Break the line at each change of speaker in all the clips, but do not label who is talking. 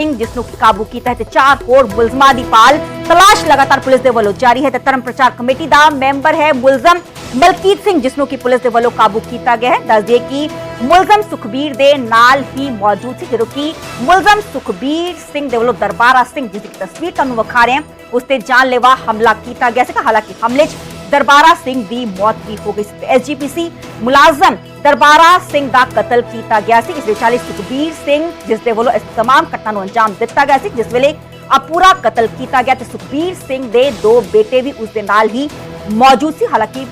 ਸਿੰਘ ਜਿਸ ਨੂੰ ਕਾਬੂ ਕੀਤਾ ਹੈ ਤੇ ਚਾਰ ਹੋਰ ਮੁਲਜ਼ਮਾਂ ਦੀ ਪਾਲ ਤਲਾਸ਼ ਲਗਾਤਾਰ ਪੁਲਿਸ ਦੇ ਵੱਲੋਂ ਜਾਰੀ ਹੈ ਤੇ ਧਰਮ ਪ੍ਰਚਾਰ ਕਮੇਟੀ ਦਾ ਮੈਂਬਰ ਹੈ ਮੁਲਜ਼ਮ ਮਲਕੀਤ ਸਿੰਘ ਜਿਸ ਨੂੰ ਕਿ ਪੁਲਿਸ ਦੇ ਵੱਲੋਂ ਕਾਬੂ ਕੀਤਾ ਗਿਆ ਹੈ ਦੱਸ ਦਈਏ ਕਿ ਮੁਲਜ਼ਮ ਸੁਖਬੀਰ ਦੇ ਨਾਲ ਹੀ ਮੌਜੂਦ ਸੀ ਜਦੋਂ ਕਿ ਮੁਲਜ਼ਮ ਸੁਖਬੀਰ ਸਿੰਘ ਦੇ ਵੱਲੋਂ ਦਰਬਾਰਾ ਸਿੰਘ ਜਿਸ ਦੀ ਤਸਵੀਰ ਤੁਹਾਨੂੰ ਵਿਖਾ ਰਹੇ ਹਾਂ ਉਸ ਤੇ ਜਾਨਲੇਵਾ ਹਮਲਾ ਕੀਤਾ ਗਿਆ ਸੀ ਹਾਲਾਂਕਿ ਹਮਲੇ 'ਚ ਦਰਬਾਰਾ ਸਿੰਘ ਦੀ ਮੌਤ ਵੀ ਹੋ ਗਈ ਸੀ ਐਸਜੀਪੀਸੀ ਮੁਲਾਜ਼ਮ ਦਰਬਾਰਾ ਸਿੰਘ ਦਾ ਕਤਲ ਕੀਤਾ ਗਿਆ ਸੀ। ਇਸ ਵਿਚਾਲੇ ਸੁਖਬੀਰ ਸਿੰਘ, ਜਿਸ ਦੇ ਵੱਲੋਂ ਇਸ ਤਮਾਮ ਘਟਨਾ ਨੂੰ ਅੰਜਾਮ ਦਿੱਤਾ ਗਿਆ ਸੀ, ਜਿਸ ਵੇਲੇ ਆ ਪੂਰਾ ਕਤਲ ਕੀਤਾ ਗਿਆ ਤੇ ਸੁਖਬੀਰ ਸਿੰਘ ਦੇ ਦੋ ਬੇਟੇ ਵੀ ਉਸ ਦੇ ਨਾਲ ਹੀ ਮੌਜੂਦ ਸੀ। ਹਾਲਾਂਕਿ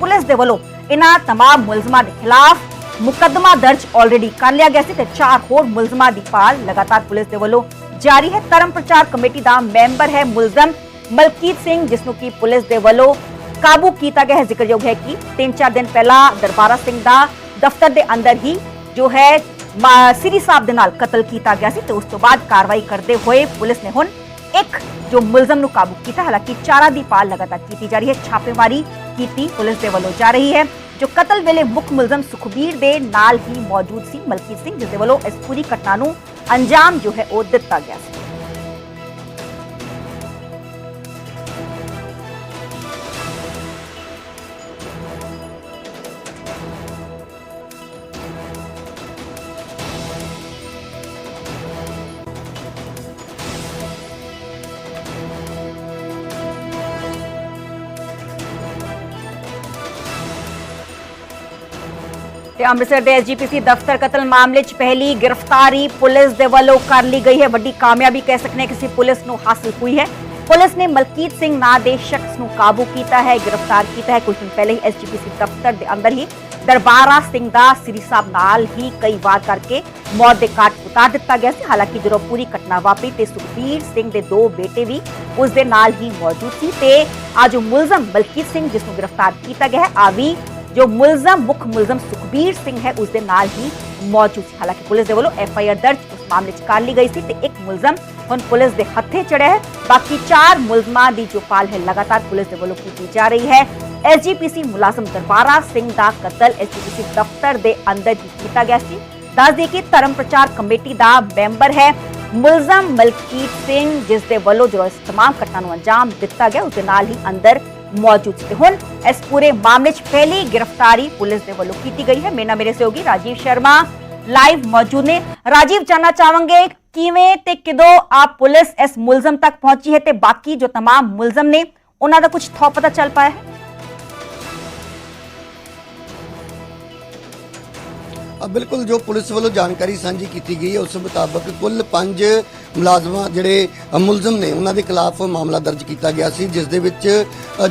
ਪੁਲਿਸ ਦੇ ਵੱਲੋਂ ਇਨ੍ਹਾਂ ਤਮਾਮ ਮੁਲਜ਼ਮਾਂ ਦੇ ਖਿਲਾਫ ਮੁਕੱਦਮਾ ਦਰਜ ਆਲਰੇਡੀ ਕਰ ਲਿਆ ਗਿਆ ਸੀ ਤੇ ਚਾਰ ਹੋਰ ਮੁਲਜ਼ਮਾਂ ਦੀ ਪਾਲ ਲਗਾਤਾਰ ਪੁਲਿਸ ਦੇ ਵੱਲੋਂ ਜਾਰੀ ਹੈ। ਧਰਮ ਪ੍ਰਚਾਰ ਕਮੇਟੀ ਦਾ ਮੈਂਬਰ ਹੈ ਮੁਲਜ਼ਮ ਮਲਕੀਤ ਸਿੰਘ, ਜਿਸ ਨੂੰ ਕੀ ਪੁਲਿਸ ਦੇ ਵੱਲੋਂ ਕਾਬੂ ਕੀਤਾ ਗਿਆ ਹੈ, ਜ਼ਿਕਰਯੋਗ ਹੈ ਕਿ 3-4 ਦਿਨ ਪਹਿਲਾਂ ਦਰਬਾਰਾ ਸਿੰਘ ਦਾ ਦਫ਼ਤਰ ਦੇ ਅੰਦਰ ਹੀ ਜੋ ਹੈ ਸ੍ਰੀ ਸਾਹਿਬ ਦੇ ਨਾਲ ਕਤਲ ਕੀਤਾ ਗਿਆ ਸੀ ਤੇ ਉਸ ਤੋਂ ਬਾਅਦ ਕਾਰਵਾਈ ਕਰਦੇ ਹੋਏ ਪੁਲਿਸ ਨੇ ਹੁਣ ਇੱਕ ਜੋ ਮੁਲਜ਼ਮ ਨੂੰ ਕਾਬੂ ਕੀਤਾ, ਹਾਲਾਂਕਿ ਚਾਰਾਂ ਦੀ ਪਾਲ ਲਗਾਤਾਰ ਕੀਤੀ ਜਾ ਰਹੀ ਹੈ, ਛਾਪੇਮਾਰੀ ਕੀਤੀ ਪੁਲਿਸ ਦੇ ਵੱਲੋਂ ਜਾ ਰਹੀ ਹੈ, ਜੋ ਕਤਲ ਵੇਲੇ ਮੁੱਖ ਮੁਲਜ਼ਮ ਸੁਖਬੀਰ ਦੇ ਨਾਲ ਹੀ ਮੌਜੂਦ ਸੀ, ਮਲਕੀਤ ਸਿੰਘ ਜਿਸ ਦੇ ਵੱਲੋਂ ਇਸ ਪੂਰੀ ਘਟਨਾ ਨੂੰ ਅੰਜਾਮ ਜੋ ਹੈ ਉਹ ਦਿੱਤਾ ਗਿਆ ਸੀ। ਤੇ ਅੰਮ੍ਰਿਤਸਰ ਦੇ ਐਸਜੀਪੀਸੀ ਦਫ਼ਤਰ ਕਤਲ ਮਾਮਲੇ 'ਚ ਪਹਿਲੀ ਗ੍ਰਿਫਤਾਰੀ ਪੁਲਿਸ ਦੇ ਵੱਲੋਂ ਕਰ ਲਈ ਗਈ ਹੈ। ਵੱਡੀ ਕਾਮਯਾਬੀ ਕਹਿ ਸਕਨੇ ਕਿਸੇ ਪੁਲਿਸ ਨੂੰ ਹਾਸਲ ਹੋਈ ਹੈ। ਪੁਲਿਸ ਨੇ ਮਲਕੀਤ ਸਿੰਘ ਨਾਂ ਦੇ ਸ਼ਖਸ ਨੂੰ ਕਾਬੂ ਕੀਤਾ ਹੈ, ਗ੍ਰਿਫਤਾਰ ਕੀਤਾ ਹੈ। ਕੁਝ ਦਿਨ ਪਹਿਲੇ ਹੀ ਐਸਜੀਪੀਸੀ ਦਫ਼ਤਰ ਦੇ ਅੰਦਰ ਹੀ ਦਰਬਾਰਾ ਸਿੰਘ ਦਾ ਸ੍ਰੀ ਸਾਹਿਬ ਨਾਲ ਹੀ ਕਈ ਵਾਰ ਕਰਕੇ ਮੌਤ ਦੇ ਘਾਟ ਉਤਾਰ ਦਿੱਤਾ ਗਿਆ ਸੀ। ਹਾਲਾਂਕਿ ਜਦੋਂ ਪੂਰੀ ਘਟਨਾ ਵਾਪਰੀ ਤੇ ਸੁਖਬੀਰ ਸਿੰਘ ਦੇ ਦੋ ਬੇਟੇ ਵੀ ਉਸ ਦੇ ਨਾਲ ਹੀ ਮੌਜੂਦ ਸੀ ਤੇ ਅੱਜ ਮੁਲਜ਼ਮ ਮਲਕੀਤ ਸਿੰਘ, ਜਿਸ ਨੂੰ ਗ੍ਰਿਫਤਾਰ ਕੀਤਾ ਗਿਆ ਹੈ, ਆ ਵੀ जो मुलजम मुख मुलजम सुखबीर सिंह है उसके नाल ही मौजूद हालाँकि पुलिस ने वो एफ़ आई आर दर्ज उस मामले कर ली गई थी तो एक मुलजम हम पुलिस के हथे चढ़े है। बाकी चार मुलजमान की जो पाल है। लगातार पुलिस के वो की जा रही है एस जी पी सी मुलाजम दरबारा सिंह का कतल एस जी पी सी दफ्तर के अंदर ही किया गया है दस दिए कि धर्म प्रचार कमेटी का मैंबर है, मुलजम मलकीत सिंह जिसके वालों जो इस तमाम घटना अंजाम दिता गया उसके ही अंदर ਮੌਜੂਦ ਸੀ ਤੇ ਹੁਣ ਇਸ ਪੂਰੇ ਮਾਮਲੇ 'ਚ ਪਹਿਲੀ ਗ੍ਰਿਫਤਾਰੀ ਪੁਲਿਸ ਦੇ ਵੱਲੋਂ ਕੀਤੀ ਗਈ ਹੈ ਮੇਨਾ ਮੇਰੇ ਸਹਿਯੋਗੀ ਰਾਜੀਵ ਸ਼ਰਮਾ ਲਾਈਵ ਮੌਜੂਦ ਨੇ ਰਾਜੀਵ ਜਾਨਣਾ ਚਾਹਾਂਗੇ ਕਿਵੇਂ ਤੇ ਕਿਦੋਂ ਆ ਪੁਲਿਸ ਇਸ ਮੁਲਜ਼ਮ ਤੱਕ ਪਹੁੰਚੀ ਹੈ ਤੇ ਬਾਕੀ ਜੋ तमाम ਮੁਲਜ਼ਮ ਨੇ ਉਹਨਾਂ ਦਾ ਕੁਝ ਥੋ ਪਤਾ ਚੱਲ ਪਾਇਆ ਹੈ
ਬਿਲਕੁਲ ਜੋ ਪੁਲਿਸ ਵੱਲੋਂ ਜਾਣਕਾਰੀ ਸਾਂਝੀ ਕੀਤੀ ਗਈ ਹੈ, ਉਸ ਮੁਤਾਬਕ ਕੁੱਲ 5 ਮੁਲਾਜ਼ਮਾਂ ਜਿਹੜੇ ਮੁਲਜ਼ਮ ਨੇ, ਉਹਨਾਂ ਦੇ ਖਿਲਾਫ ਮਾਮਲਾ ਦਰਜ ਕੀਤਾ ਗਿਆ ਸੀ, ਜਿਸ ਦੇ ਵਿੱਚ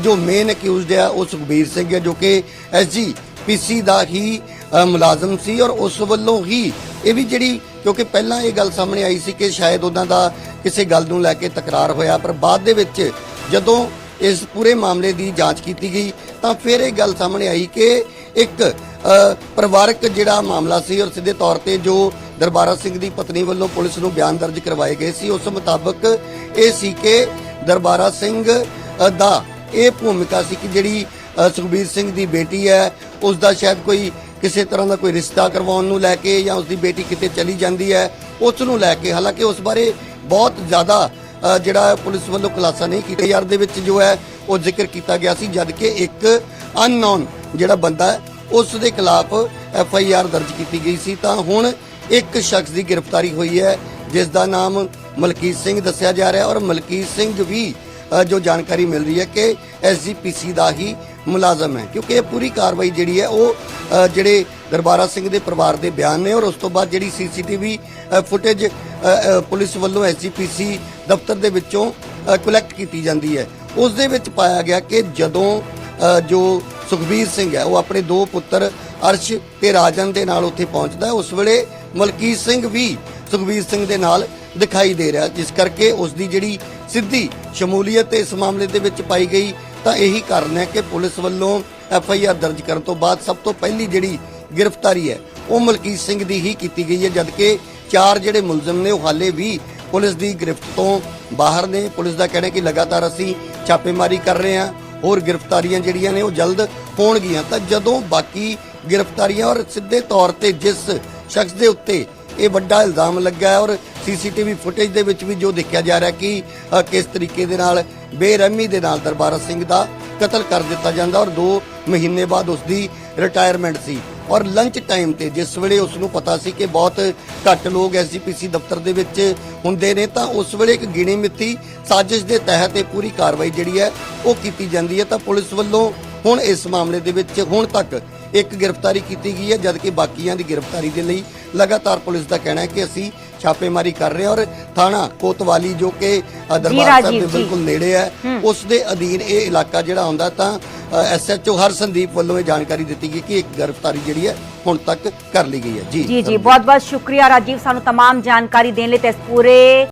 ਜੋ ਮੇਨ ਅਕਿਊਜ਼ਡ ਹੈ ਉਹ ਸੁਖਬੀਰ ਸਿੰਘ ਹੈ ਜੋ ਕਿ ਐਸਜੀ ਪੀਸੀ ਦਾ ਹੀ ਮੁਲਾਜ਼ਮ ਸੀ ਔਰ ਉਸ ਵੱਲੋਂ ਹੀ ਇਹ ਵੀ ਜਿਹੜੀ, ਕਿਉਂਕਿ ਪਹਿਲਾਂ ਇਹ ਗੱਲ ਸਾਹਮਣੇ ਆਈ ਸੀ ਕਿ ਸ਼ਾਇਦ ਉਹਨਾਂ ਦਾ ਕਿਸੇ ਗੱਲ ਨੂੰ ਲੈ ਕੇ ਤਕਰਾਰ ਹੋਇਆ, ਪਰ ਬਾਅਦ ਦੇ ਵਿੱਚ ਜਦੋਂ ਇਸ ਪੂਰੇ ਮਾਮਲੇ ਦੀ ਜਾਂਚ ਕੀਤੀ ਗਈ, ਤਾਂ ਫਿਰ ਇਹ ਗੱਲ ਸਾਹਮਣੇ ਆਈ ਕਿ ਇੱਕ ਪਰਿਵਾਰਕ ਜਿਹੜਾ ਮਾਮਲਾ ਸੀ ਔਰ ਸਿੱਧੇ ਤੌਰ ਤੇ ਜੋ ਦਰਬਾਰਾ ਸਿੰਘ ਦੀ ਪਤਨੀ ਵੱਲੋਂ ਪੁਲਿਸ ਨੂੰ ਬਿਆਨ ਦਰਜ ਕਰਵਾਏ ਗਏ ਸੀ, ਉਸ ਮੁਤਾਬਕ ਇਹ ਸੀ ਕਿ ਦਰਬਾਰਾ ਸਿੰਘ ਦਾ ਇਹ ਭੂਮਿਕਾ ਸੀ ਕਿ ਜਿਹੜੀ ਸੁਖਬੀਰ ਸਿੰਘ ਦੀ ਬੇਟੀ ਹੈ, ਉਸ ਦਾ ਸ਼ਾਇਦ ਕੋਈ ਕਿਸੇ ਤਰ੍ਹਾਂ ਦਾ ਕੋਈ ਰਿਸ਼ਤਾ ਕਰਵਾਉਣ ਨੂੰ ਲੈ ਕੇ ਜਾਂ ਉਸ ਦੀ ਬੇਟੀ ਕਿਤੇ ਚਲੀ ਜਾਂਦੀ ਹੈ, ਉਸ ਨੂੰ ਲੈ ਕੇ। ਹਾਲਾਂਕਿ ਉਸ ਬਾਰੇ ਬਹੁਤ ਜ਼ਿਆਦਾ ਜਿਹੜਾ ਪੁਲਿਸ ਵੱਲੋਂ ਖੁਲਾਸਾ ਨਹੀਂ ਕੀਤਾ। ਯਾਰ ਦੇ ਵਿੱਚ ਜੋ ਹੈ, ਉਹ ਜ਼ਿਕਰ ਕੀਤਾ ਗਿਆ ਸੀ ਜਦ ਕਿ ਇੱਕ ਅਨਨੋਨ ਜਿਹੜਾ ਬੰਦਾ ਉਸ ਦੇ ਖਿਲਾਫ ਐਫ ਆਈ ਆਰ ਦਰਜ ਕੀਤੀ ਗਈ ਸੀ। ਤਾਂ ਹੁਣ ਇੱਕ ਸ਼ਖਸ ਦੀ ਗ੍ਰਿਫਤਾਰੀ ਹੋਈ ਹੈ, ਜਿਸ ਦਾ ਨਾਮ ਮਲਕੀਤ ਸਿੰਘ ਦੱਸਿਆ ਜਾ ਰਿਹਾ ਔਰ ਮਲਕੀਤ ਸਿੰਘ ਵੀ ਜੋ ਜਾਣਕਾਰੀ ਮਿਲ ਰਹੀ ਹੈ ਕਿ ਐਸਜੀਪੀਸੀ ਦਾ ਹੀ ਮੁਲਾਜ਼ਮ ਹੈ। ਕਿਉਂਕਿ ਇਹ ਪੂਰੀ ਕਾਰਵਾਈ ਜਿਹੜੀ ਹੈ ਉਹ ਜਿਹੜੇ ਦਰਬਾਰਾ ਸਿੰਘ ਦੇ ਪਰਿਵਾਰ ਦੇ ਬਿਆਨ ਨੇ ਔਰ ਉਸ ਤੋਂ ਬਾਅਦ ਜਿਹੜੀ ਸੀਸੀਟੀਵੀ ਫੁਟੇਜ ਪੁਲਿਸ ਵੱਲੋਂ ਐਸਜੀਪੀਸੀ ਦਫ਼ਤਰ ਦੇ ਵਿੱਚੋਂ ਕਲੈਕਟ ਕੀਤੀ ਜਾਂਦੀ ਹੈ। ਉਸ ਦੇ ਵਿੱਚ ਪਾਇਆ ਗਿਆ ਕਿ ਜਦੋਂ ਜੋ ਸੁਖਬੀਰ ਸਿੰਘ ਹੈ, ਉਹ ਆਪਣੇ ਦੋ ਪੁੱਤਰ ਅਰਸ਼ ਤੇ ਰਾਜਨ ਦੇ ਨਾਲ ਉੱਥੇ ਪਹੁੰਚਦਾ ਹੈ। ਉਸ ਵੇਲੇ ਮਲਕੀਤ ਸਿੰਘ ਵੀ ਸੁਖਬੀਰ ਸਿੰਘ ਦੇ ਨਾਲ ਦਿਖਾਈ ਦੇ ਰਿਹਾ, ਜਿਸ ਕਰਕੇ ਉਸ ਦੀ ਜਿਹੜੀ ਸਿੱਧੀ ਸ਼ਮੂਲੀਅਤ ਇਸ ਮਾਮਲੇ ਦੇ ਵਿੱਚ ਪਾਈ ਗਈ। ਤਾਂ ਇਹੀ ਕਾਰਨ ਹੈ ਕਿ ਪੁਲਿਸ ਵੱਲੋਂ ਐਫ ਆਈ ਆਰ ਦਰਜ ਕਰਨ ਤੋਂ ਬਾਅਦ ਸਭ ਤੋਂ ਪਹਿਲੀ ਜਿਹੜੀ ਗ੍ਰਿਫਤਾਰੀ ਹੈ, ਉਹ ਮਲਕੀਤ ਸਿੰਘ ਦੀ ਹੀ ਕੀਤੀ ਗਈ ਹੈ, ਜਦਕਿ ਚਾਰ ਜਿਹੜੇ ਮੁਲਜ਼ਮ ਨੇ, ਉਹ ਹਾਲੇ ਵੀ ਪੁਲਿਸ ਦੀ ਗ੍ਰਿਫਤ ਤੋਂ ਬਾਹਰ ਨੇ। ਪੁਲਿਸ ਦਾ ਕਹਿਣਾ ਕਿ ਲਗਾਤਾਰ ਅਸੀਂ ਛਾਪੇਮਾਰੀ ਕਰ ਰਹੇ ਹਾਂ। ਹੋਰ ਗ੍ਰਿਫਤਾਰੀਆਂ ਜਿਹੜੀਆਂ ਨੇ ਉਹ ਜਲਦ ਹੋਣਗੀਆਂ। ਤਾਂ ਜਦੋਂ ਬਾਕੀ ਗ੍ਰਿਫਤਾਰੀਆਂ ਔਰ ਸਿੱਧੇ ਤੌਰ ਤੇ ਜਿਸ ਸ਼ਖਸ ਦੇ ਉੱਤੇ ਇਹ ਵੱਡਾ ਇਲਜ਼ਾਮ ਲੱਗਾ ਹੈ ਔਰ ਸੀਸੀਟੀਵੀ ਫੁਟੇਜ ਦੇ ਵਿੱਚ ਵੀ ਜੋ ਦੇਖਿਆ ਜਾ ਰਿਹਾ ਕਿ ਕਿਸ ਤਰੀਕੇ ਦੇ ਨਾਲ, ਬੇਰਹਿਮੀ ਦੇ ਨਾਲ ਦਰਬਾਰਾ ਸਿੰਘ ਦਾ ਕਤਲ ਕਰ ਦਿੱਤਾ ਜਾਂਦਾ ਔਰ 2 ਮਹੀਨੇ ਬਾਅਦ ਉਸ ਦੀ ਰਿਟਾਇਰਮੈਂਟ ਸੀ। ਔਰ ਲੰਚ ਟਾਈਮ ਤੇ ਜਿਸ ਵੇਲੇ ਉਸ ਨੂੰ ਪਤਾ ਸੀ ਕਿ ਬਹੁਤ ਘੱਟ ਲੋਕ ਐਸਜੀਪੀਸੀ ਦਫ਼ਤਰ ਦੇ ਵਿੱਚ ਹੁੰਦੇ ਨੇ ਤਾਂ ਉਸ ਵੇਲੇ ਇੱਕ ਗਿਣੀ ਮਿੱਤੀ ਸਾਜ਼ਿਸ਼ ਦੇ ਤਹਿਤ ਇਹ ਪੂਰੀ ਕਾਰਵਾਈ ਜਿਹੜੀ ਹੈ ਉਹ ਕੀਤੀ ਜਾਂਦੀ ਹੈ ਤਾਂ ਪੁਲਿਸ ਵੱਲੋਂ ਹੁਣ ਇਸ ਮਾਮਲੇ ਦੇ ਵਿੱਚ ਹੁਣ ਤੱਕ ਇੱਕ ਗ੍ਰਿਫਤਾਰੀ ਕੀਤੀ ਗਈ ਹੈ ਜਦਕਿ ਬਾਕੀਆਂ ਦੀ ਗ੍ਰਿਫਤਾਰੀ ਦੇ ਲਈ ਲਗਾਤਾਰ ਪੁਲਿਸ ਦਾ ਕਹਿਣਾ ਹੈ ਕਿ ਅਸੀਂ ਛਾਪੇਮਾਰੀ ਕਰ ਰਹੇ ਹਾਂ ਔਰ ਥਾਣਾ ਕੋਤਵਾਲੀ ਜੋ ਕਿ ਦਰਬਾਰ ਸਾਹਿਬ ਦੇ। ਬਿਲਕੁਲ ਨੇੜੇ ਹੈ ਉਸ ਦੇ ਅਧੀਨ ਇਹ ਇਲਾਕਾ ਜਿਹੜਾ ਹੁੰਦਾ ਤਾਂ ਐਸਐਚਓ ਹਰਸੰਦੀਪ ਵੱਲੋਂ ਇਹ ਜਾਣਕਾਰੀ ਦਿੱਤੀ ਗਈ ਕਿ ਇੱਕ ਗ੍ਰਿਫਤਾਰੀ ਜਿਹੜੀ ਹੈ ਹੁਣ ਤੱਕ ਕਰ ਲਈ ਗਈ ਹੈ ਜੀ
ਜੀ ਜੀ
ਧੰਨਵਾਦ।
ਬਹੁਤ ਬਹੁਤ ਸ਼ੁਕਰੀਆ ਰਾਜੀਵ ਸਾਨੂੰ तमाम ਜਾਣਕਾਰੀ ਦੇਣ ਲਈ ਤੇ ਇਸ ਪੂਰੇ